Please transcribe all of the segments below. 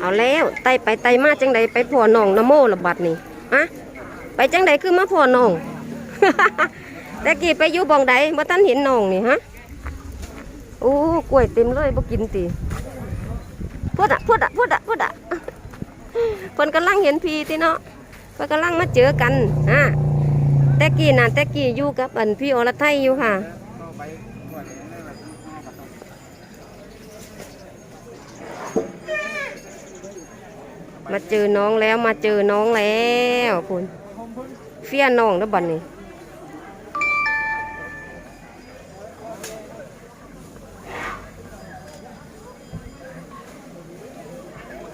เอาแล้วไต่ไปไต่มาจังใดไปพ่อน้องนโมละบัดนี่อะไปจังใดคือมาพ่อน้องแต่กี้ไปอยู่บองใดบ่ทันเห็นน้องนี่ฮะโอ้กล้วยเต็มเลยบ่กินติพูดอะพูดอะพูดอะพูดอะเพิ่นกำลังเห็นพี่ติเนาะเพิ่นกำลังมาเจอกันฮะแต่กี้น่ะแต่กี้อยู่กับอันพี่อรไทยอยู่ค่ะ มาเจอน้องแล้วมาเจอน้องแล้วคุณเฟี้ยน้องแล้วบัดนี้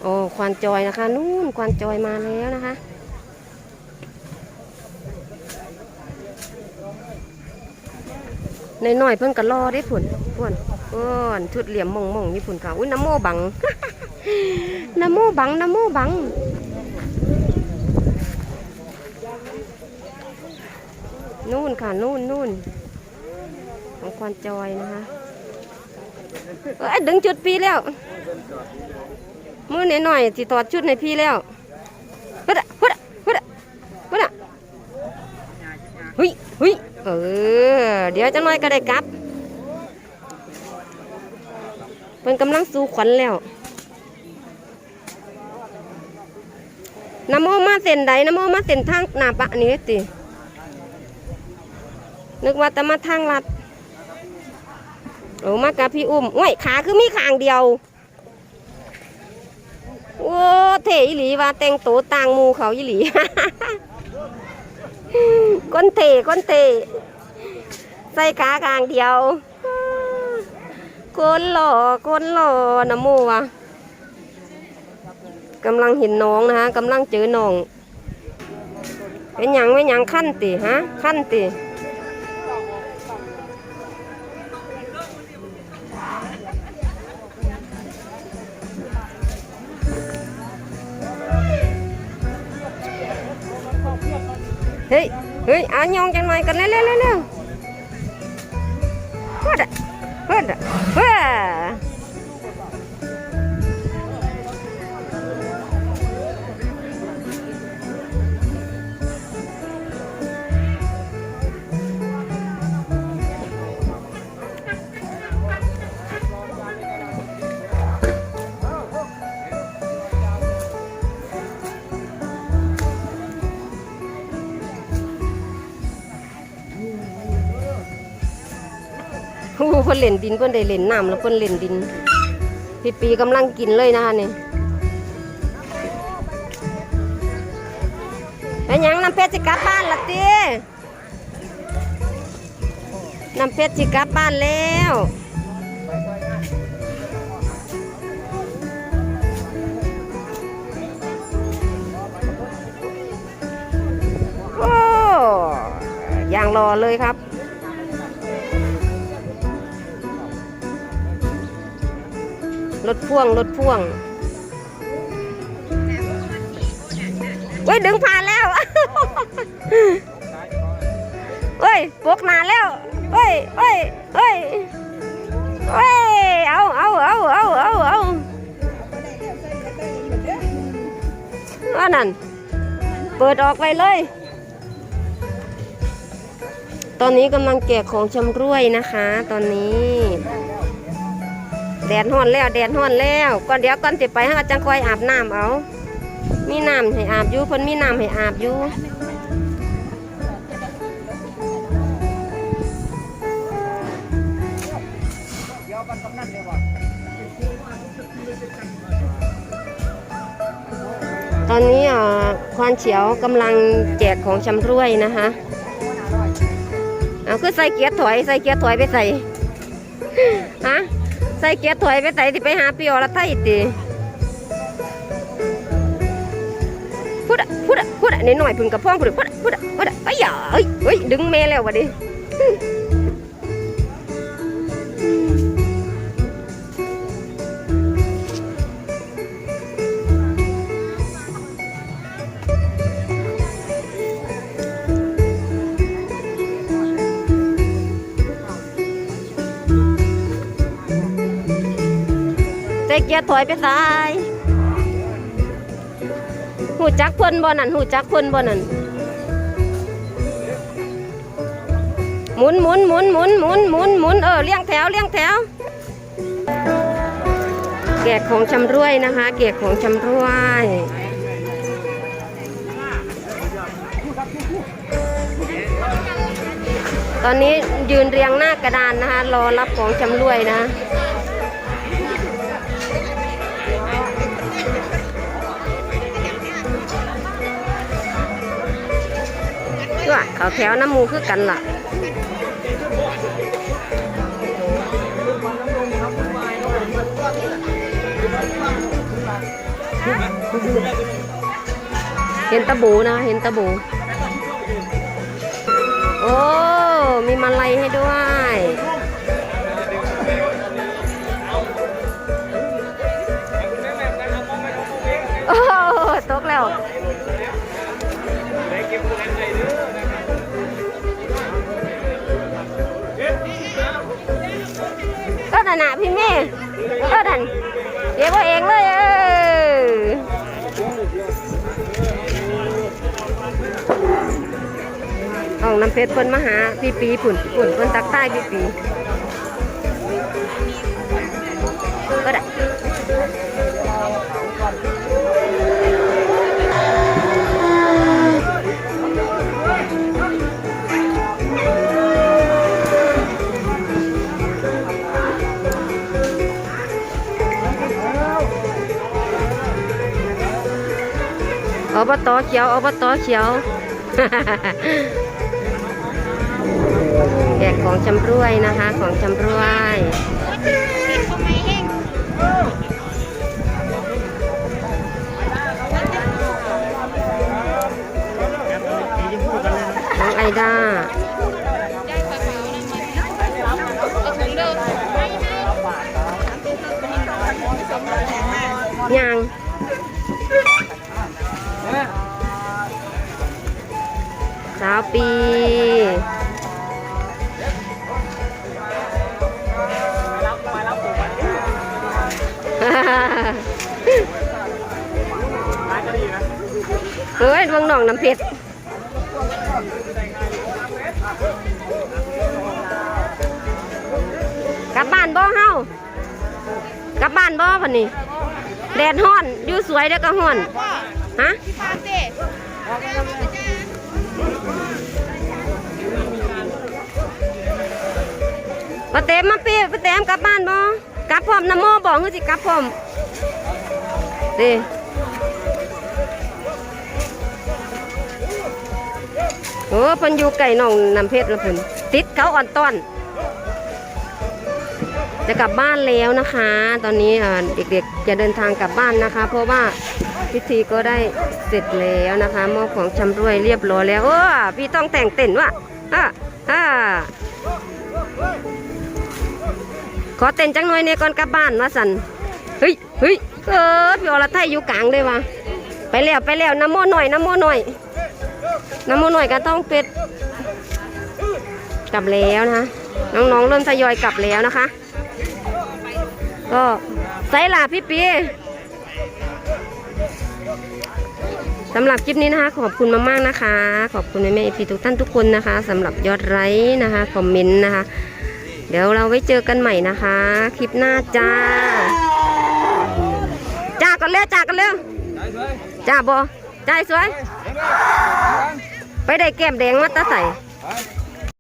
โอ้ควันจอยนะคะนู่นควันจอยมาแล้วนะคะในน้อยๆเพิ่นก็รอได้ผุนผุนอ้อนชุดเหลี่ยมมงมงนี่ผุนค่ะอุ้ยน้ำโมบัง นโมบังนโมบังนู่นค่ะนู่นนู่นของควันจอยนะคะเอ้ยดึงจุดพี่แล้วมือหน่อยหน่อยสิถอดชุดในพี่แล้วฮึดอะฮึดอะฮึดอะฮึดอะเฮ้ยเฮ้ยเออเดี๋ยวจะน้อยก็ได้กลับเป็นกำลังสู้ขวัญแล้ว น้ำโมมาเส้นใดน้ำโมมาเส้นทางหน้าปะนี่ตินึกว่าแต่มาทางลัดโอ้มากับพี่อุ้มโอ้ยขาคือมีขางเดียวโอ้เทอีหลีว่าแต่งตัวต่างหมูเขาอีหลีก้นเทก้นเทใส่ขาขางเดียวคนหล่อคนหล่อนะโมวะ กำลังเห็นน้องนะคะกำลังเจอน้องเป็นหยังเป็นหยังขั้นติฮะขั้นติเฮ้ยเฮ้ยอายองจังหน่อยกันเร็วเร็วเร็วเร็วเฮ้ยเฮ้ยเเพิ่นเล่นดินเพิ่นได้เล่นน้ำแล้วเพิ่นเล่นดิน พี่ปีกำลังกินเลยนะคะนี่เป็นหยังน้ำเพชรสิกลับบ้านละตีน้ำเพชรสิกลับบ้านแล้วโอ้อย่างรอเลยครับ รถพ่วงรถพ่วงเว้ยดึงผ่านแล้วเฮ้ยปกนานแล้วเฮ้ยเฮ้ยเฮ้ยเฮ้ยเอาเอาเอาเอาเอาเอาอันนั้นเปิดออกไปเลย ตอนนี้กำลังแกะของชำร่วยนะคะ ตอนนี้ แดดห้อนแล้วแดดห้อนแล้วก่อนเดี๋ยวก่อนสิไปให้าจังคอยอาบน้ำเอา มีน้ำให้อาบอยู่เพิ่นมีน้ำให้อาบอยู่ตอนนี้อ่าควานเฉียวกำลังแจกของชำร่วยนะคะเอาคือใส่เกียร์ถอยใส่เกียร์ถอยไปใส่ฮะ ใส่เกียร์ถอยไปใส่ที่ไปหาพี่อรไทยตีพูดอะพูดอะพูดอะนิดหน่อยพึ่งกับพ่องพูดพูดอะพูดอะพูดอะไปอย่าเอ้ยเอ้ยดึงแม่แล้ววะดิ ส่เกียร์ถอยไปใส่หูจักเพิ่นบ่นั่นหูจักเพิ่นบ่นั่นหมุนหมุนหมุนหมุนหมุนหมุนหมุนเออเลี้ยงแถวเลี้ยงแถว แกะของชำร่วยนะคะ แกะของชำร่วยตอนนี้ยืนเรียงหน้ากระดานนะคะ รอรับของชำร่วยนะ ว่าเขาแถวน้ำมูคือกันล่ะเห็นตะบูนะเห็นตะบู โอ้ มีมาลัยให้ด้วย โอ้ ตกแล้ว นั่นน่ะพี่เม่ก็ดันเก็บเอาเองเลยเออห้องน้ำเพชรเพิ่นมาหาพี่ปีผุ่นผุ่นเพิ่นตักใต้พี่ปีก็ได้ อบตเขียวอบตเขียวแกะของชำร่วยนะคะ ของชำร่วยน้องไอด้ายัง สาวปีเฮ้ยดวงหนองน้ำเพชรกลับบ้านบ่เฮากลับบ้านบ่วันนี้ แดดฮ้อน อยู่สวยแล้วก็ฮ้อน ฮะ ป้าเต็มมาปีป้าเต็มกลับบ้านบ่กลับพร้อมน้ำโมบอกคือสิกลับพร้อมด้โอ้เพิ่นอยู่ไก่น้องน้ำเพชรแล้วเพิ่นติดเขาอ่อนต้อน จะกลับบ้านแล้วนะคะ ตอนนี้เด็กๆจะเดินทางกลับบ้านนะคะ เพราะว่า พิธีก็ได้เสร็จแล้วนะคะมอบของชำรวยเรียบร้อยแล้วโอ้พี่ต้องแต่งเต้นวะอะอ่าขอเต้นจังหน่อยเนี่ยก่อนกลับบ้านว่าสันเฮ้ยเฮ้ยเออพี่อรไทยอยู่กลางเลยว่ะไปแล้วไปแล้วน้ำโมหน่อยน้ำโมหน่อยน้ำโมหน่อยก็ต้องเป็ดกลับแล้วนะคะน้องๆเริ่มทยอยกลับแล้วนะคะ ก็ไซล่ะพี่ปี สำหรับคลิปนี้นะคะ ขอบคุณมากๆนะคะ ขอบคุณแม่ๆพี่ทุกท่านทุกคนนะคะสำหรับยอดไลค์นะคะคอมเมนต์นะคะ เดี๋ยวเราไว้เจอกันใหม่นะคะ คลิปหน้าจ้าจ้ากันเร็วจ้ากันเร็วจ้าบอจ่าสวย ไปได้แก้มแดงมาตาใส่